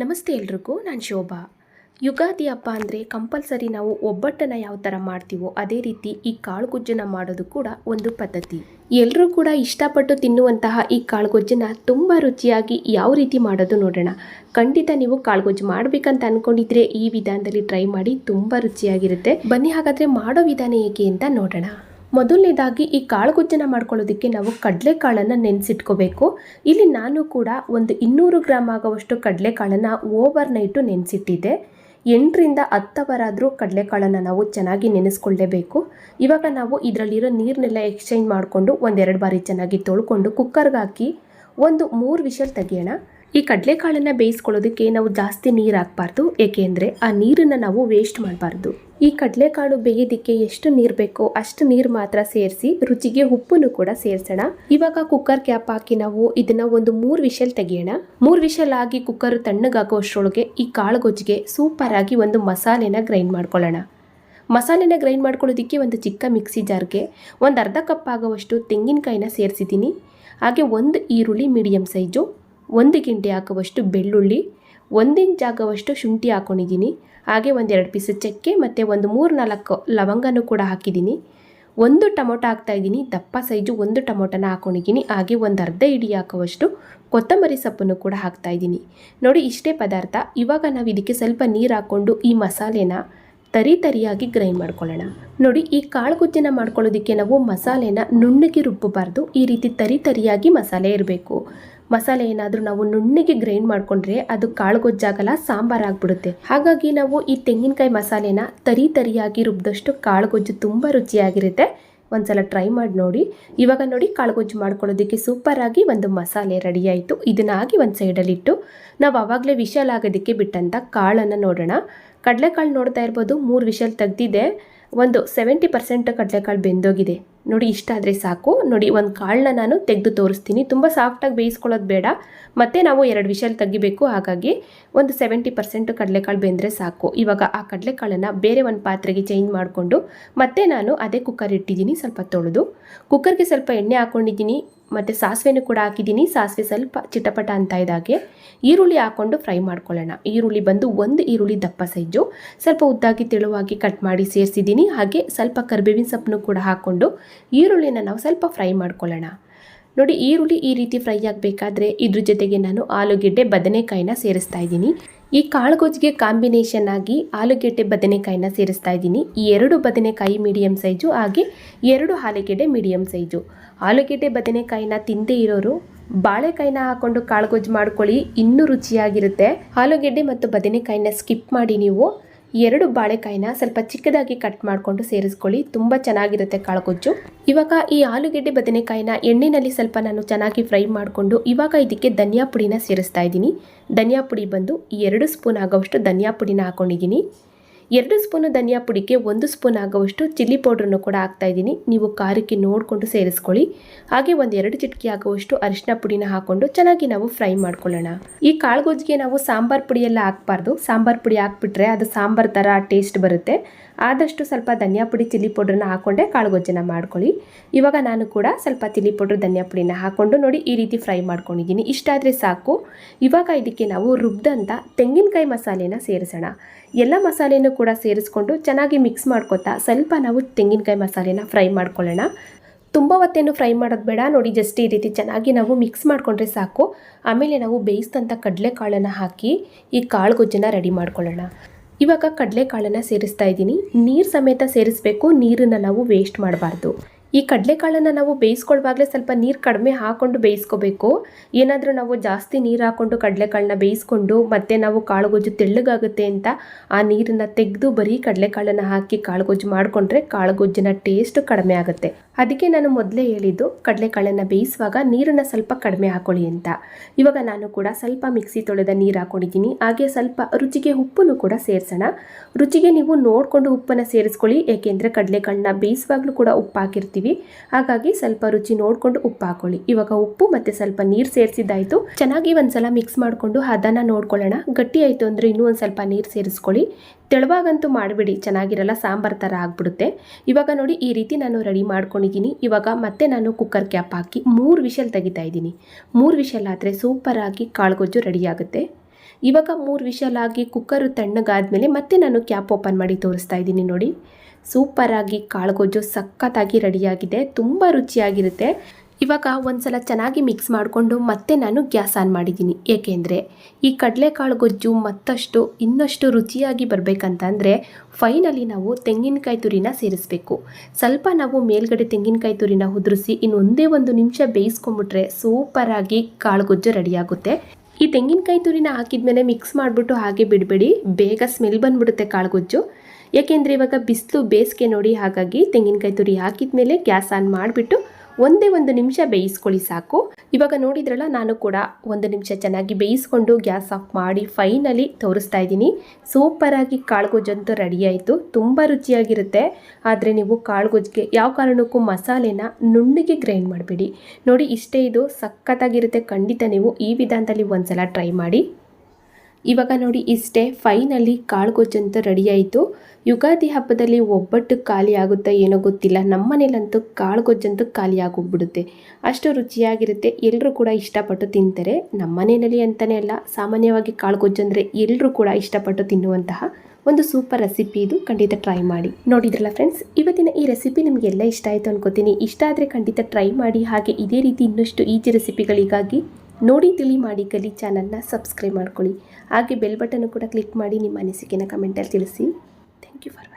ನಮಸ್ತೆ ಎಲ್ರಿಗೂ, ನಾನು ಶೋಭಾ. ಯುಗಾದಿ ಹಬ್ಬ ಅಂದರೆ ಕಂಪಲ್ಸರಿ ನಾವು ಒಬ್ಬಟ್ಟನ್ನು ಯಾವ ಥರ ಮಾಡ್ತೀವೋ ಅದೇ ರೀತಿ ಈ ಕಾಳುಗೊಜ್ಜನ್ನು ಮಾಡೋದು ಕೂಡ ಒಂದು ಪದ್ಧತಿ. ಎಲ್ಲರೂ ಕೂಡ ಇಷ್ಟಪಟ್ಟು ತಿನ್ನುವಂತಹ ಈ ಕಾಳುಗೊಜ್ಜನ್ನು ತುಂಬ ರುಚಿಯಾಗಿ ಯಾವ ರೀತಿ ಮಾಡೋದು ನೋಡೋಣ. ಖಂಡಿತ ನೀವು ಕಾಳುಗೊಜ್ಜು ಮಾಡಬೇಕಂತ ಅಂದ್ಕೊಂಡಿದ್ರೆ ಈ ವಿಧಾನದಲ್ಲಿ ಟ್ರೈ ಮಾಡಿ ತುಂಬ ರುಚಿಯಾಗಿರುತ್ತೆ. ಬನ್ನಿ ಹಾಗಾದರೆ ಮಾಡೋ ವಿಧಾನ ಹೇಗೆ ಅಂತ ನೋಡೋಣ. ಮೊದಲನೇದಾಗಿ ಈ ಕಾಳುಗುಜ್ಜನ ಮಾಡ್ಕೊಳ್ಳೋದಕ್ಕೆ ನಾವು ಕಡಲೆಕಾಳನ್ನು ನೆನೆಸಿಟ್ಕೋಬೇಕು. ಇಲ್ಲಿ ನಾನು ಕೂಡ ಒಂದು ಇನ್ನೂರು ಗ್ರಾಮ್ ಆಗುವಷ್ಟು ಕಡಲೆಕಾಳನ್ನು ಓವರ್ ನೈಟು ನೆನೆಸಿಟ್ಟಿದ್ದೆ. ಎಂಟರಿಂದ ಹತ್ತವರಾದರೂ ಕಡಲೆಕಾಳನ್ನು ನಾವು ಚೆನ್ನಾಗಿ ನೆನೆಸ್ಕೊಳ್ಳೇಬೇಕು. ಇವಾಗ ನಾವು ಇದರಲ್ಲಿರೋ ನೀರನ್ನೆಲ್ಲ ಎಕ್ಸ್ಚೇಂಜ್ ಮಾಡಿಕೊಂಡು ಒಂದೆರಡು ಬಾರಿ ಚೆನ್ನಾಗಿ ತೊಳ್ಕೊಂಡು ಕುಕ್ಕರ್ಗೆ ಹಾಕಿ ಒಂದು ಮೂರು ವಿಷಲ್ ತೆಗಿಯೋಣ. ಈ ಕಡಲೆಕಾಳನ್ನು ಬೇಯಿಸ್ಕೊಳ್ಳೋದಕ್ಕೆ ನಾವು ಜಾಸ್ತಿ ನೀರು ಹಾಕ್ಬಾರ್ದು. ಏಕೆಂದರೆ ಆ ನೀರನ್ನು ನಾವು ವೇಸ್ಟ್ ಮಾಡಬಾರ್ದು. ಈ ಕಡಲೆಕಾಳು ಬೇಯೋದಕ್ಕೆ ಎಷ್ಟು ನೀರು ಬೇಕೋ ಅಷ್ಟು ನೀರು ಮಾತ್ರ ಸೇರಿಸಿ ರುಚಿಗೆ ಉಪ್ಪನ್ನು ಕೂಡ ಸೇರಿಸೋಣ. ಇವಾಗ ಕುಕ್ಕರ್ ಕ್ಯಾಪ್ ಹಾಕಿ ನಾವು ಇದನ್ನ ಒಂದು ಮೂರು ವಿಷಲ್ ತೆಗೆಯೋಣ. ಮೂರು ವಿಷಲ್ ಆಗಿ ಕುಕ್ಕರ್ ತಣ್ಣಗಾಗುವಷ್ಟರೊಳಗೆ ಈ ಕಾಳುಗೊಜ್ಜಿಗೆ ಸೂಪರ್ ಆಗಿ ಒಂದು ಮಸಾಲೆನ ಗ್ರೈಂಡ್ ಮಾಡ್ಕೊಳ್ಳೋಣ. ಮಸಾಲೆನ ಗ್ರೈಂಡ್ ಮಾಡ್ಕೊಳ್ಳೋದಕ್ಕೆ ಒಂದು ಚಿಕ್ಕ ಮಿಕ್ಸಿ ಜಾರ್ಗೆ ಒಂದು ಅರ್ಧ ಕಪ್ ಆಗುವಷ್ಟು ತೆಂಗಿನಕಾಯಿನ ಸೇರಿಸಿದ್ದೀನಿ. ಹಾಗೆ ಒಂದು ಈರುಳ್ಳಿ ಮೀಡಿಯಮ್ ಸೈಜು ಒಂದು ಗಿಂಟೆ ಹಾಕುವಷ್ಟು ಬೆಳ್ಳುಳ್ಳಿ ಒಂದಿನ ಜಾಗವಷ್ಟು ಶುಂಠಿ ಹಾಕ್ಕೊಂಡಿದ್ದೀನಿ ಹಾಗೆ ಒಂದೆರಡು ಪೀಸು ಚಕ್ಕೆ ಮತ್ತು ಒಂದು ಮೂರು ನಾಲ್ಕು ಲವಂಗನೂ ಕೂಡ ಹಾಕಿದ್ದೀನಿ. ಒಂದು ಟೊಮೊಟೊ ಹಾಕ್ತಾಯಿದ್ದೀನಿ ದಪ್ಪ ಸೈಜು ಒಂದು ಟೊಮೊಟೊನ ಹಾಕ್ಕೊಂಡಿದ್ದೀನಿ ಹಾಗೆ ಒಂದು ಅರ್ಧ ಇಡಿ ಹಾಕುವಷ್ಟು ಕೊತ್ತಂಬರಿ ಸೊಪ್ಪನ್ನು ಕೂಡ ಹಾಕ್ತಾಯಿದ್ದೀನಿ ನೋಡಿ, ಇಷ್ಟೇ ಪದಾರ್ಥ. ಇವಾಗ ನಾವು ಇದಕ್ಕೆ ಸ್ವಲ್ಪ ನೀರು ಹಾಕ್ಕೊಂಡು ಈ ಮಸಾಲೆನ ತರಿ ತರಿಯಾಗಿ ಗ್ರೈಂಡ್ ಮಾಡ್ಕೊಳ್ಳೋಣ. ನೋಡಿ, ಈ ಕಾಳುಗುಜ್ಜನ ಮಾಡ್ಕೊಳ್ಳೋದಕ್ಕೆ ನಾವು ಮಸಾಲೆನ ನುಣ್ಣಗೆ ರುಬ್ಬಬಾರ್ದು. ಈ ರೀತಿ ತರಿ ತರಿಯಾಗಿ ಮಸಾಲೆ ಇರಬೇಕು. ಮಸಾಲೆ ಏನಾದರೂ ನಾವು ನುಣ್ಣಗೆ ಗ್ರೈಂಡ್ ಮಾಡಿಕೊಂಡ್ರೆ ಅದು ಕಾಳುಗೊಜ್ಜಾಗಲ್ಲ, ಸಾಂಬಾರ್ ಆಗಿಬಿಡುತ್ತೆ. ಹಾಗಾಗಿ ನಾವು ಈ ತೆಂಗಿನಕಾಯಿ ಮಸಾಲೆನ ತರಿ ತರಿಯಾಗಿ ರುಬ್ಬಿದಷ್ಟು ಕಾಳುಗೊಜ್ಜು ತುಂಬ ರುಚಿಯಾಗಿರುತ್ತೆ. ಒಂದ್ಸಲ ಟ್ರೈ ಮಾಡಿ ನೋಡಿ. ಇವಾಗ ನೋಡಿ ಕಾಳುಗೊಜ್ಜು ಮಾಡ್ಕೊಳ್ಳೋದಕ್ಕೆ ಸೂಪರಾಗಿ ಒಂದು ಮಸಾಲೆ ರೆಡಿ ಆಯಿತು. ಇದನ್ನ ಆಗಿ ಒಂದು ಸೈಡಲ್ಲಿಟ್ಟು ನಾವು ಆವಾಗಲೇ ವಿಶಲ್ ಆಗೋದಕ್ಕೆ ಬಿಟ್ಟಂಥ ಕಾಳನ್ನು ನೋಡೋಣ. ಕಡಲೆಕಾಳು ನೋಡ್ತಾ ಇರ್ಬೋದು, ಮೂರು ವಿಶಲ್ ತೆಗ್ದಿದೆ. ಒಂದು ಸೆವೆಂಟಿ ಪರ್ಸೆಂಟ್ ಕಡಲೆಕಾಳು ಬೆಂದೋಗಿದೆ. ನೋಡಿ, ಇಷ್ಟ ಆದರೆ ಸಾಕು. ನೋಡಿ, ಒಂದು ಕಾಳನ್ನ ನಾನು ತೆಗೆದು ತೋರಿಸ್ತೀನಿ. ತುಂಬ ಸಾಫ್ಟಾಗಿ ಬೇಯಿಸ್ಕೊಳ್ಳೋದು ಬೇಡ. ಮತ್ತು ನಾವು ಎರಡು ವಿಷಲ್ ತೆಗಿಬೇಕು. ಹಾಗಾಗಿ ಒಂದು ಸೆವೆಂಟಿ ಪರ್ಸೆಂಟ್ ಕಡಲೆಕಾಳು ಬೆಂದರೆ ಸಾಕು. ಇವಾಗ ಆ ಕಡಲೆಕಾಳನ್ನು ಬೇರೆ ಒಂದು ಪಾತ್ರೆಗೆ ಚೇಂಜ್ ಮಾಡಿಕೊಂಡು ಮತ್ತೆ ನಾನು ಅದೇ ಕುಕ್ಕರ್ ಇಟ್ಟಿದ್ದೀನಿ. ಸ್ವಲ್ಪ ತೊಳೆದು. ಕುಕ್ಕರ್ಗೆ ಸ್ವಲ್ಪ ಎಣ್ಣೆ ಹಾಕ್ಕೊಂಡಿದ್ದೀನಿ ಮತ್ತು ಸಾಸಿವೆನೂ ಕೂಡ ಹಾಕಿದ್ದೀನಿ. ಸಾಸಿವೆ ಸ್ವಲ್ಪ ಚಿಟಪಟ ಅಂತ ಇದ್ದಾಗೆ ಈರುಳ್ಳಿ ಹಾಕ್ಕೊಂಡು ಫ್ರೈ ಮಾಡ್ಕೊಳ್ಳೋಣ. ಈರುಳ್ಳಿ ಬಂದು ಒಂದು ಈರುಳ್ಳಿ ದಪ್ಪ ಸೈಜು. ಸ್ವಲ್ಪ ಉದ್ದಾಗಿ ತೆಳುವಾಗಿ ಕಟ್ ಮಾಡಿ ಸೇರಿಸಿದ್ದೀನಿ. ಹಾಗೆ ಸ್ವಲ್ಪ ಕರಿಬೇವಿನ ಸೊಪ್ಪನ್ನು ಕೂಡ ಹಾಕ್ಕೊಂಡು ಈರುಳ್ಳಿನ ನಾವು ಸ್ವಲ್ಪ ಫ್ರೈ ಮಾಡ್ಕೊಳ್ಳೋಣ. ನೋಡಿ, ಈರುಳ್ಳಿ ಈ ರೀತಿ ಫ್ರೈ ಆಗಬೇಕಾದ್ರೆ ಇದ್ರ ಜೊತೆಗೆ ನಾನು ಆಲೂಗೆಡ್ಡೆ, ಬದನೆಕಾಯಿನ ಸೇರಿಸ್ತಾ ಇದ್ದೀನಿ. ಈ ಕಾಳುಗೊಜ್ಜಿಗೆ ಕಾಂಬಿನೇಷನ್ ಆಗಿ ಆಲೂಗೆಡ್ಡೆ ಬದನೆಕಾಯಿನ ಸೇರಿಸ್ತಾ ಇದ್ದೀನಿ. ಈ ಎರಡು ಬದನೆಕಾಯಿ ಮೀಡಿಯಮ್ ಸೈಜು ಹಾಗೆ ಎರಡು ಆಲೂಗೆಡ್ಡೆ ಮೀಡಿಯಮ್ ಸೈಜು ಆಲೂಗೆಡ್ಡೆ ಬದನೆಕಾಯಿನ ತಿಂದೇ ಇರೋರು ಬಾಳೆಕಾಯಿನ ಹಾಕೊಂಡು ಕಾಳುಗೊಜ್ಜು ಮಾಡ್ಕೊಳ್ಳಿ, ಇನ್ನೂ ರುಚಿಯಾಗಿರುತ್ತೆ. ಆಲೂಗೆಡ್ಡೆ ಮತ್ತು ಬದನೆಕಾಯಿನ ಸ್ಕಿಪ್ ಮಾಡಿ ನೀವು. ಎರಡು ಬಾಳೆಕಾಯಿನ ಸ್ವಲ್ಪ ಚಿಕ್ಕದಾಗಿ ಕಟ್ ಮಾಡಿಕೊಂಡು ಸೇರಿಸ್ಕೊಳ್ಳಿ. ತುಂಬ ಚೆನ್ನಾಗಿರುತ್ತೆ ಕಾಳುಗೊಜ್ಜು. ಇವಾಗ ಈ ಆಲೂಗೆಡ್ಡೆ ಬದನೆಕಾಯಿನ ಎಣ್ಣೆಯಲ್ಲಿ ಸ್ವಲ್ಪ ನಾನು ಚೆನ್ನಾಗಿ ಫ್ರೈ ಮಾಡಿಕೊಂಡು ಇವಾಗ ಇದಕ್ಕೆ ಧನಿಯಾ ಪುಡಿನ ಸೇರಿಸ್ತಾ ಇದ್ದೀನಿ. ಧನಿಯಾ ಪುಡಿ ಬಂದು ಎರಡು ಸ್ಪೂನ್ ಆಗೋವಷ್ಟು ಧನಿಯಾ ಪುಡಿನ ಹಾಕ್ಕೊಂಡಿದ್ದೀನಿ ಎರಡು ಸ್ಪೂನು ಧನಿಯಾ ಪುಡಿಗೆ ಒಂದು ಸ್ಪೂನ್ ಆಗುವಷ್ಟು ಚಿಲ್ಲಿ ಪೌಡ್ರನ್ನು ಕೂಡ ಹಾಕ್ತಾ ಇದ್ದೀನಿ. ನೀವು ಖಾರಕ್ಕೆ ನೋಡಿಕೊಂಡು ಸೇರಿಸ್ಕೊಳ್ಳಿ. ಹಾಗೆ ಒಂದು ಎರಡು ಚಿಟಕಿ ಆಗುವಷ್ಟು ಅರಿಶಿನ ಪುಡಿನ ಹಾಕ್ಕೊಂಡು ಚೆನ್ನಾಗಿ ನಾವು ಫ್ರೈ ಮಾಡ್ಕೊಳ್ಳೋಣ. ಈ ಕಾಳುಗೊಜ್ಜಿಗೆ ನಾವು ಸಾಂಬಾರ್ ಪುಡಿಯೆಲ್ಲ ಹಾಕ್ಬಾರ್ದು. ಸಾಂಬಾರ್ ಪುಡಿ ಹಾಕ್ಬಿಟ್ರೆ ಅದು ಸಾಂಬಾರ್ ಥರ ಟೇಸ್ಟ್ ಬರುತ್ತೆ. ಆದಷ್ಟು ಸ್ವಲ್ಪ ಧನಿಯಾ ಪುಡಿ ಚಿಲ್ಲಿ ಪೌಡ್ರನ್ನ ಹಾಕೊಂಡೆ ಕಾಳುಗೊಜ್ಜನ ಮಾಡ್ಕೊಳ್ಳಿ. ಇವಾಗ ನಾನು ಕೂಡ ಸ್ವಲ್ಪ ಚಿಲ್ಲಿ ಪೌಡ್ರ್, ಧನಿಯಾ ಪುಡಿನ ಹಾಕೊಂಡು ನೋಡಿ ಈ ರೀತಿ ಫ್ರೈ ಮಾಡ್ಕೊಂಡಿದ್ದೀನಿ. ಇಷ್ಟಾದರೆ ಸಾಕು. ಇವಾಗ ಇದಕ್ಕೆ ನಾವು ರುಬ್ದಂಥ ತೆಂಗಿನಕಾಯಿ ಮಸಾಲೆನ ಸೇರಿಸೋಣ. ಎಲ್ಲ ಮಸಾಲೆನೂ ಕೂಡ ಸೇರಿಸ್ಕೊಂಡು ಚೆನ್ನಾಗಿ ಮಿಕ್ಸ್ ಮಾಡ್ಕೊತಾ ಸ್ವಲ್ಪ ನಾವು ತೆಂಗಿನಕಾಯಿ ಮಸಾಲೆನ ಫ್ರೈ ಮಾಡ್ಕೊಳ್ಳೋಣ. ತುಂಬ ಹೊತ್ತೇನು ಫ್ರೈ ಮಾಡೋದು ಬೇಡ. ನೋಡಿ ಜಸ್ಟ್ ಈ ರೀತಿ ಚೆನ್ನಾಗಿ ನಾವು ಮಿಕ್ಸ್ ಮಾಡಿಕೊಂಡ್ರೆ ಸಾಕು. ಆಮೇಲೆ ನಾವು ಬೇಯಿಸಿದಂಥ ಕಡಲೆಕಾಳನ್ನು ಹಾಕಿ ಈ ಕಾಳು ಗೊಜ್ಜನ್ನು ರೆಡಿ ಮಾಡ್ಕೊಳ್ಳೋಣ. ಇವಾಗ ಕಡಲೆಕಾಳನ್ನು ಸೇರಿಸ್ತಾ ಇದ್ದೀನಿ. ನೀರು ಸಮೇತ ಸೇರಿಸ್ಬೇಕು, ನೀರನ್ನು ನಾವು ವೇಸ್ಟ್ ಮಾಡಬಾರ್ದು. ಈ ಕಡಲೆಕಾಳನ್ನು ನಾವು ಬೇಯಿಸ್ಕೊಳ್ವಾಗಲೇ ಸ್ವಲ್ಪ ನೀರು ಕಡಿಮೆ ಹಾಕ್ಕೊಂಡು ಬೇಯಿಸ್ಕೋಬೇಕು. ಏನಾದರೂ ನಾವು ಜಾಸ್ತಿ ನೀರು ಹಾಕ್ಕೊಂಡು ಕಡಲೆಕಾಳನ್ನ ಬೇಯಿಸ್ಕೊಂಡು ಮತ್ತೆ ನಾವು ಕಾಳುಗೊಜ್ಜು ತೆಳ್ಳಗಾಗುತ್ತೆ ಅಂತ ಆ ನೀರನ್ನು ತೆಗೆದು ಬರೀ ಕಡಲೆಕಾಳನ್ನು ಹಾಕಿ ಕಾಳುಗೊಜ್ಜು ಮಾಡಿಕೊಂಡ್ರೆ ಕಾಳುಗೊಜ್ಜಿನ ಟೇಸ್ಟ್ ಕಡಿಮೆ ಆಗುತ್ತೆ. ಅದಕ್ಕೆ ನಾನು ಮೊದಲೇ ಹೇಳಿದ್ದು, ಕಡಲೆಕಾಳನ್ನು ಬೇಯಿಸುವಾಗ ನೀರನ್ನು ಸ್ವಲ್ಪ ಕಡಿಮೆ ಹಾಕೊಳ್ಳಿ ಅಂತ. ಇವಾಗ ನಾನು ಕೂಡ ಸ್ವಲ್ಪ ಮಿಕ್ಸಿ ತೊಳೆದ ನೀರು ಹಾಕೊಂಡಿದ್ದೀನಿ. ಹಾಗೆ ಸ್ವಲ್ಪ ರುಚಿಗೆ ಉಪ್ಪನ್ನು ಕೂಡ ಸೇರಿಸೋಣ. ರುಚಿಗೆ ನೀವು ನೋಡಿಕೊಂಡು ಉಪ್ಪನ್ನು ಸೇರಿಸ್ಕೊಳ್ಳಿ. ಏಕೆಂದರೆ ಕಡಲೆಕಾಳನ್ನ ಬೇಯಿಸುವಾಗಲೂ ಕೂಡ ಉಪ್ಪು ಹಾಕಿರ್ತೀವಿ. ಹಾಗಾಗಿ ಸ್ವಲ್ಪ ರುಚಿ ನೋಡಿಕೊಂಡು ಉಪ್ಪು ಹಾಕೊಳ್ಳಿ. ಇವಾಗ ಉಪ್ಪು ಮತ್ತು ಸ್ವಲ್ಪ ನೀರು ಸೇರಿಸಿದ್ದಾಯಿತು. ಚೆನ್ನಾಗಿ ಒಂದು ಸಲ ಮಿಕ್ಸ್ ಮಾಡಿಕೊಂಡು ಹದನ ನೋಡ್ಕೊಳ್ಳೋಣ. ಗಟ್ಟಿ ಆಯಿತು ಅಂದರೆ ಇನ್ನೂ ಒಂದು ಸ್ವಲ್ಪ ನೀರು ಸೇರಿಸ್ಕೊಳ್ಳಿ. ತೆಳುವಾಗಂತೂ ಮಾಡಿಬಿಡಿ, ಚೆನ್ನಾಗಿರಲ್ಲ, ಸಾಂಬಾರು ಥರ ಆಗಿಬಿಡುತ್ತೆ. ಇವಾಗ ನೋಡಿ, ಈ ರೀತಿ ನಾನು ರೆಡಿ ಮಾಡ್ಕೊಂಡಿದ್ದೀನಿ. ಇವಾಗ ಮತ್ತೆ ನಾನು ಕುಕ್ಕರ್ ಕ್ಯಾಪ್ ಹಾಕಿ ಮೂರು ವಿಷಲ್ ತೆಗಿತಾ ಇದ್ದೀನಿ. ಮೂರು ವಿಷಲ್ ಆದರೆ ಸೂಪರಾಗಿ ಕಾಳುಗೊಜ್ಜು ರೆಡಿ ಆಗುತ್ತೆ. ಇವಾಗ ಮೂರು ವಿಷಲ್ ಆಗಿ ಕುಕ್ಕರು ತಣ್ಣಗಾದಮೇಲೆ ಮತ್ತೆ ನಾನು ಕ್ಯಾಪ್ ಓಪನ್ ಮಾಡಿ ತೋರಿಸ್ತಾ ಇದ್ದೀನಿ ನೋಡಿ. ಸೂಪರಾಗಿ ಕಾಳುಗೊಜ್ಜು ಸಖತ್ತಾಗಿ ರೆಡಿಯಾಗಿದೆ ತುಂಬ ರುಚಿಯಾಗಿರುತ್ತೆ. ಇವಾಗ ಒಂದ್ಸಲ ಚೆನ್ನಾಗಿ ಮಿಕ್ಸ್ ಮಾಡಿಕೊಂಡು ಮತ್ತೆ ನಾನು ಗ್ಯಾಸ್ ಆನ್ ಮಾಡಿದ್ದೀನಿ. ಏಕೆಂದರೆ ಈ ಕಡಲೆಕಾಳು ಗೊಜ್ಜು ಮತ್ತಷ್ಟು ಇನ್ನಷ್ಟು ರುಚಿಯಾಗಿ ಬರಬೇಕಂತಂದರೆ ಫೈನಲಿ ನಾವು ತೆಂಗಿನಕಾಯಿ ತುರಿನ ಸೇರಿಸಬೇಕು. ಸ್ವಲ್ಪ ನಾವು ಮೇಲ್ಗಡೆ ತೆಂಗಿನಕಾಯಿ ತುರಿನ ಉದುರಿಸಿ ಇನ್ನೊಂದೇ ಒಂದೇ ಒಂದು ನಿಮಿಷ ಬೇಯಿಸ್ಕೊಂಬಿಟ್ರೆ ಸೂಪರಾಗಿ ಕಾಳು ಗೊಜ್ಜು ರೆಡಿಯಾಗುತ್ತೆ ಈ ತೆಂಗಿನಕಾಯಿ ತುರಿನ ಹಾಕಿದ್ಮೇಲೆ ಮಿಕ್ಸ್ ಮಾಡಿಬಿಟ್ಟು ಹಾಗೆ ಬಿಡಬೇಡಿ. ಬೇಗ ಸ್ಮೆಲ್ ಬಂದ್ಬಿಡುತ್ತೆ ಕಾಳುಗೊಜ್ಜು ಯಾಕೆಂದರೆ ಇವಾಗ ಬಿಸಿಲು ಬೇಸಿಗೆ ನೋಡಿ ಹಾಗಾಗಿ ತೆಂಗಿನಕಾಯಿ ತುರಿ ಹಾಕಿದ್ಮೇಲೆ ಗ್ಯಾಸ್ ಆನ್ ಮಾಡಿಬಿಟ್ಟು ಒಂದೇ ಒಂದು ನಿಮಿಷ ಬೇಯಿಸ್ಕೊಳ್ಳಿ ಸಾಕು. ಇವಾಗ ನೋಡಿದ್ರಲ್ಲ, ನಾನು ಕೂಡ ಒಂದು ನಿಮಿಷ ಚೆನ್ನಾಗಿ ಬೇಯಿಸ್ಕೊಂಡು ಗ್ಯಾಸ್ ಆಫ್ ಮಾಡಿ ಫೈನಲಿ ತೋರಿಸ್ತಾ ಇದ್ದೀನಿ. ಸೂಪರಾಗಿ ಕಾಳುಗೊಜ್ಜಂತೂ ರೆಡಿ ಆಯಿತು. ತುಂಬ ರುಚಿಯಾಗಿರುತ್ತೆ. ಆದರೆ ನೀವು ಕಾಳುಗೊಜ್ಜಿಗೆ ಯಾವ ಕಾರಣಕ್ಕೂ ಮಸಾಲೆನ ನುಣ್ಣಗೆ ಗ್ರೈಂಡ್ ಮಾಡಬೇಡಿ. ನೋಡಿ, ಇಷ್ಟೇ ಇದು ಸಖತ್ತಾಗಿರುತ್ತೆ. ಖಂಡಿತ ನೀವು ಈ ವಿಧಾನದಲ್ಲಿ ಒಂದ್ಸಲ ಟ್ರೈ ಮಾಡಿ. ಇವಾಗ ನೋಡಿ ಇಷ್ಟೇ ಫೈನಲಿ ಕಾಳುಗೊಜ್ಜಂತೂ ರೆಡಿ ಆಯಿತು. ಯುಗಾದಿ ಹಬ್ಬದಲ್ಲಿ ಒಬ್ಬಟ್ಟು ಖಾಲಿ ಆಗುತ್ತಾ ಏನೋ ಗೊತ್ತಿಲ್ಲ. ನಮ್ಮ ಮನೇಲಂತೂ ಕಾಳುಗೊಜ್ಜಂತೂ ಖಾಲಿ ಆಗೋಗ್ಬಿಡುತ್ತೆ. ಅಷ್ಟು ರುಚಿಯಾಗಿರುತ್ತೆ. ಎಲ್ಲರೂ ಕೂಡ ಇಷ್ಟಪಟ್ಟು ತಿಂತಾರೆ. ನಮ್ಮ ಮನೆಯಲ್ಲಿ ಅಂತಲೇ ಅಲ್ಲ, ಸಾಮಾನ್ಯವಾಗಿ ಕಾಳುಗೊಜ್ಜು ಅಂದರೆ ಎಲ್ಲರೂ ಕೂಡ ಇಷ್ಟಪಟ್ಟು ತಿನ್ನುವಂತಹ ಒಂದು ಸೂಪರ್ ರೆಸಿಪಿ ಇದು. ಖಂಡಿತ ಟ್ರೈ ಮಾಡಿ. ನೋಡಿದ್ರಲ್ಲ ಫ್ರೆಂಡ್ಸ್ ಇವತ್ತಿನ ಈ ರೆಸಿಪಿ ನಿಮಗೆಲ್ಲ ಇಷ್ಟ ಆಯಿತು ಅನ್ಕೋತೀನಿ. ಇಷ್ಟ ಆದರೆ ಖಂಡಿತ ಟ್ರೈ ಮಾಡಿ. ಹಾಗೆ ಇದೇ ರೀತಿ ಇನ್ನಷ್ಟು ಈಜಿ ರೆಸಿಪಿಗಳಿಗಾಗಿ ನೋಡಿ ತಿಳಿ ಮಾಡಿ ಕಲಿ ಚಾನಲ್ನ ಸಬ್ಸ್ಕ್ರೈಬ್ ಮಾಡ್ಕೊಳ್ಳಿ. ಹಾಗೆ ಬೆಲ್ ಬಟನ್ ಕೂಡ ಕ್ಲಿಕ್ ಮಾಡಿ ನಿಮ್ಮ ಅನಿಸಿಕೆನ ಕಮೆಂಟಲ್ಲಿ ತಿಳಿಸಿ. Thank you for